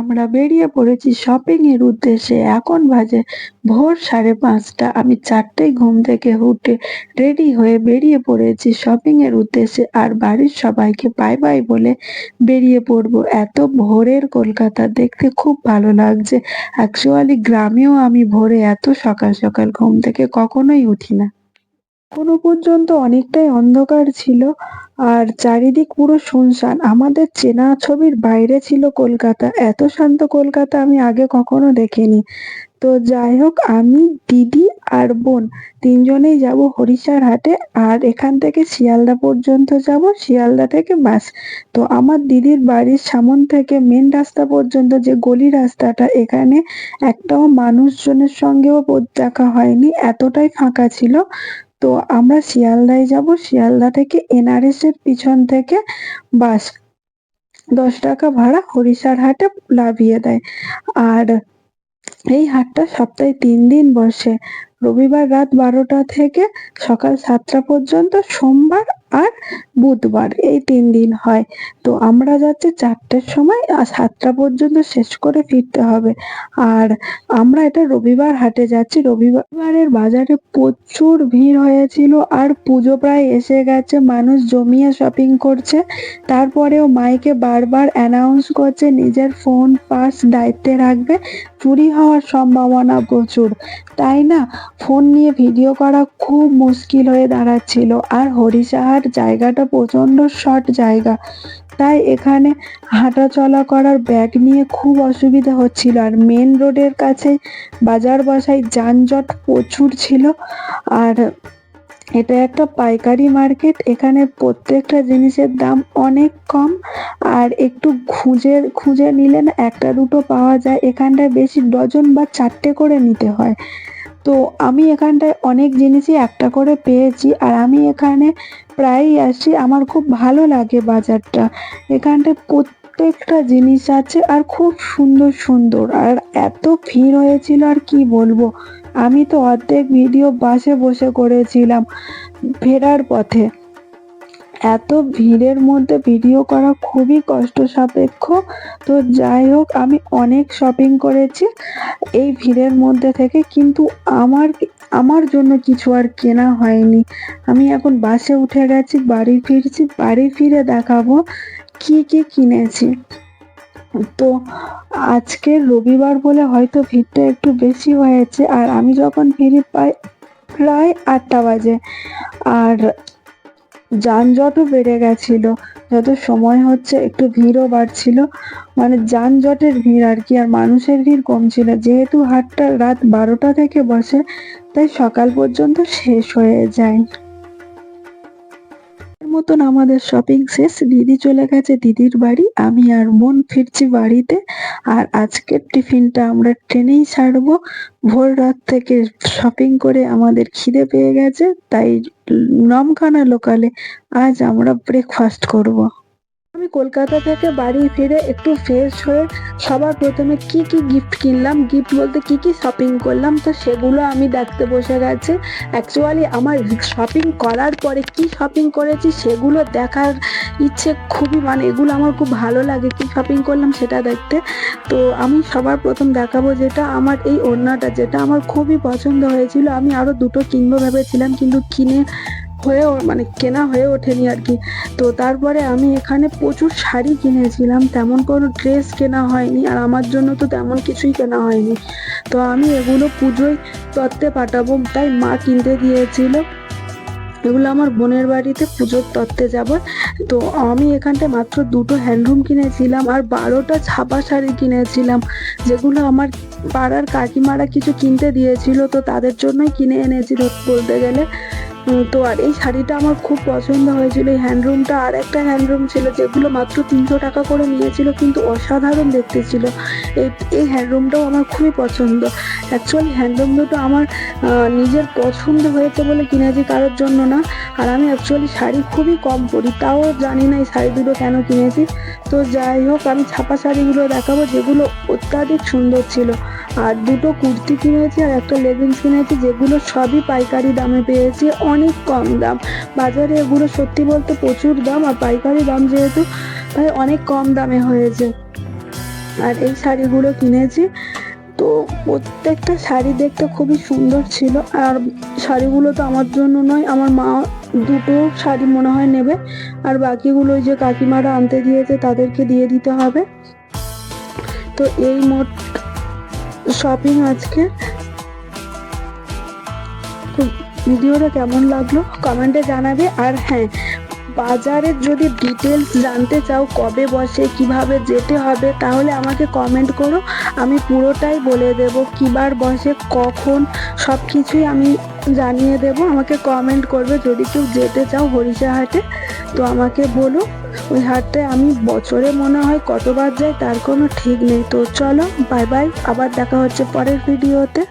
আমরা বেরিয়ে পড়েছি শপিং এর উদ্দেশ্যে। এখন বাজে ভোর সাড়ে পাঁচটা। আমি চারটেয় ঘুম থেকে উঠে রেডি হয়ে বেরিয়ে পড়েছি শপিং এর উদ্দেশ্যে। আর বাড়ির সবাইকে বাই বাই বলে বেরিয়ে পড়ব। এত ভোরের কলকাতা, দেখতে খুব ভালো লাগছে। অ্যাকচুয়ালি গ্রামেও আমি ভোরে এত সকাল সকাল ঘুম থেকে কখনোই উঠি না। এখনও পর্যন্ত অনেকটাই অন্ধকার ছিল। আর চারিদিক পুরো শুনশান। আমাদের চেনা ছবির বাইরে ছিল কলকাতা। এত শান্ত কলকাতা আমি আগে কখনো দেখিনি। তো যাই হোক, আমি, দিদি আর বোন তিনজনেই যাব হরিষার হাটে আর এখান থেকে শিয়ালদা পর্যন্ত যাব, শিয়ালদা থেকে বাস। তো আমার দিদির বাড়ির সামন থেকে মেন রাস্তা পর্যন্ত যে গলি রাস্তাটা, এখানে একটাও মানুষজনের সঙ্গেও দেখা হয়নি। এতটাই ফাঁকা ছিল। তো আমরা শিয়ালদায় যাব, শিয়ালদা থেকে এনআরএস এর পিছন থেকে বাস দশ টাকা ভাড়া হরিষার হাটে লাভিয়ে দেয়। আর এই হাটটা সপ্তাহে তিন দিন বসে। রবিবার রাত বারোটা থেকে সকাল সাতটা পর্যন্ত সোমবার আর বুধবার এই তিন দিন হয়। তো আমরা যাচ্ছি চারটের সময় আর সাতটা পর্যন্ত শেষ করে ফিরতে হবে। আর আমরা এটা রবিবার হাটে যাচ্ছি। রবিবারের বাজারে প্রচুর ভিড় হয়েছিল আর পুজো প্রায় এসে গেছে। মানুষ জমিয়ে শপিং করছে। তারপরেও মাইকে বারবার অ্যানাউন্স করছে, নিজের ফোন পাস দায়িত্বে রাখবে। চুরি হওয়ার সম্ভাবনা প্রচুর। তাই না? ফোন নিয়ে ভিডিও করা খুব মুশকিল হয়ে দাঁড়াচ্ছিল। আর হরিশাহার জায়গাটা প্রচণ্ড শর্ট জায়গা। তাই এখানে হাঁটা চলা করার ব্যাগ নিয়ে খুব অসুবিধা হচ্ছিল। আর মেন রোডের কাছে বাজার বসায় যানজট প্রচুর ছিল। আর এটা একটা পাইকারি মার্কেট এখানে প্রত্যেকটা জিনিসের দাম অনেক কম। আর একটু খুঁজে খুঁজে নিলে না একটা দুটো পাওয়া যায়। এখানটায় বেশি ডজন বা চারটে করে নিতে হয়। তো আমি এখানটায় অনেক জিনিসই একটা করে পেয়েছি আর আমি এখানে প্রায়ই আসি। আমার খুব ভালো লাগে বাজারটা। এখানটায় প্রত্যেকটা জিনিস আছে আর খুব সুন্দর সুন্দর। আর এত ভিড় হয়েছিল আর কি বলব? আমি তো অর্ধেক ভিডিও বাসে বসে করেছিলাম ফেরার পথে। এত ভিড়ের মধ্যে ভিডিও করা খুবই কষ্ট সাপেক্ষ তো যাই হোক, আমি অনেক শপিং করেছি এই ভিড়ের মধ্যে থেকে, কিন্তু আমার আমার জন্য কিছু আর কেনা হয়নি। আমি এখন বাসে উঠে গেছি, বাড়ি ফিরছি, বাড়ি ফিরে দেখাবো কি কি কিনেছি। তো আজকে রবিবার বলে হয়তো ভিড়টা একটু বেশি হয়েছে, আর আমি যখন ফিরি পাই প্রায় আটটা বাজে। আর যানজটও বেড়ে গেছিল। যত সময় হচ্ছে, একটু ভিড়ও বাড়ছিল। মানে যানজটের ভিড় আর কি, আর মানুষের ভিড় কমছিল। যেহেতু হাটটা রাত বারোটা থেকে বসে, তাই সকাল পর্যন্ত শেষ হয়ে যায়। মতন আমাদের শপিং শেষ। দিদি চলে গেছে দিদির বাড়ি। আমি আর মন ফিরছি বাড়িতে। আর আজকের টিফিনটা আমরা ট্রেনেই ছাড়বো। ভোর রাত থেকে শপিং করে আমাদের খিদে পেয়ে গেছে। তাই নমখানা লোকালে আজ আমরা ব্রেকফাস্ট করব। আমি কলকাতা থেকে বাড়ি ফিরে একটু ফ্রেশ হয়ে সবার প্রথমে কি কি গিফট কিনলাম গিফট বলতে কি কি শপিং করলাম, তো সেগুলো আমি দেখতে বসে গেছে। অ্যাকচুয়ালি আমার শপিং করার পরে কি শপিং করেছি সেগুলো দেখার ইচ্ছে খুবই মানে এগুলো আমার খুব ভালো লাগে, কি শপিং করলাম সেটা দেখতে। তো আমি সবার প্রথম দেখাবো যেটা আমার এই ওড়নাটা, যেটা আমার খুবই পছন্দ হয়েছিল। আমি আরও দুটো কিনবো ভেবেছিলাম, কিন্তু কিনে হয়ে মানে কেনা হয়ে ওঠেনি আর কি। তো তারপরে আমি এখানে প্রচুর শাড়ি কিনেছিলাম, তেমন কোনো ড্রেস কেনা হয়নি আর আমার জন্য তো তেমন কিছুই কেনা হয়নি। তো আমি এগুলো পুজোয় তত্ত্বে পাঠাবো, তাই মা কিনতে দিয়েছিল। এগুলো আমার বোনের বাড়িতে পুজোর তত্ত্বে যাব। তো আমি এখানটায় মাত্র দুটো হ্যান্ডলুম কিনেছিলাম আর বারোটা ছাপা শাড়ি কিনেছিলাম, যেগুলো আমার পাড়ার কাকিমারা কিছু কিনতে দিয়েছিল, তো তাদের জন্যই কিনে এনেছিল বলতে গেলে। তো আর এই শাড়িটা আমার খুব পছন্দ হয়েছিল, এই হ্যান্ডলুমটা আর একটা হ্যান্ডলুম ছিল যেগুলো মাত্র তিনশো টাকা করে নিয়েছিল, কিন্তু অসাধারণ দেখতে ছিল। এই এই হ্যান্ডলুমটাও আমার খুবই পছন্দ। অ্যাকচুয়ালি হ্যান্ডলুম দুটো আমার নিজের পছন্দ হয়েছে বলে কিনেছি কারোর জন্য না। আর আমি অ্যাকচুয়ালি শাড়ি খুবই কম পরি, তাও জানি না এই শাড়ি দুটো কেন কিনেছি। তো যাই হোক, আমি ছাপা শাড়িগুলো দেখাবো যেগুলো অত্যাধিক সুন্দর ছিল। আর দুটো কুর্তি কিনেছি আর একটা লেগিংস কিনেছি, যেগুলো সবই পাইকারি দামে পেয়েছি, অনেক কম দাম। বাজারে এগুলো সত্যি বলতে প্রচুর দাম, আর পাইকারি দাম যেহেতু, তাই অনেক কম দামে হয়েছে। আর এই শাড়িগুলো কিনেছি তো প্রত্যেকটা শাড়ি দেখতে খুবই সুন্দর ছিল, আর শাড়িগুলো তো আমার জন্য নয়, আমার মা দুটো শাড়ি মনে হয় নেবে, আর বাকিগুলো যে কাকিমারা আনতে দিয়েছে তাদেরকে দিয়ে দিতে হবে। তো এই মোট শপিং আজকে। ভিডিওটা কেমন লাগল? কমেন্টে জানাবে, আর হ্যাঁ বাজারের যদি ডিটেলস জানতে চাও কবে বসে, কীভাবে যেতে হবে, তাহলে আমাকে কমেন্ট করো। আমি পুরোটাই বলে দেব কিবার বসে, কখন সব কিছুই আমি জানিয়ে দেব। আমাকে কমেন্ট করবে যদি কেউ যেতে চাও হরিষা হাটে তো আমাকে বলো, ওই হাটটায় আমি বছরে মনে হয় কতবার যাই, তার কোনো ঠিক নেই। তো চলো বাই বাই আবার দেখা হচ্ছে পরের ভিডিওতে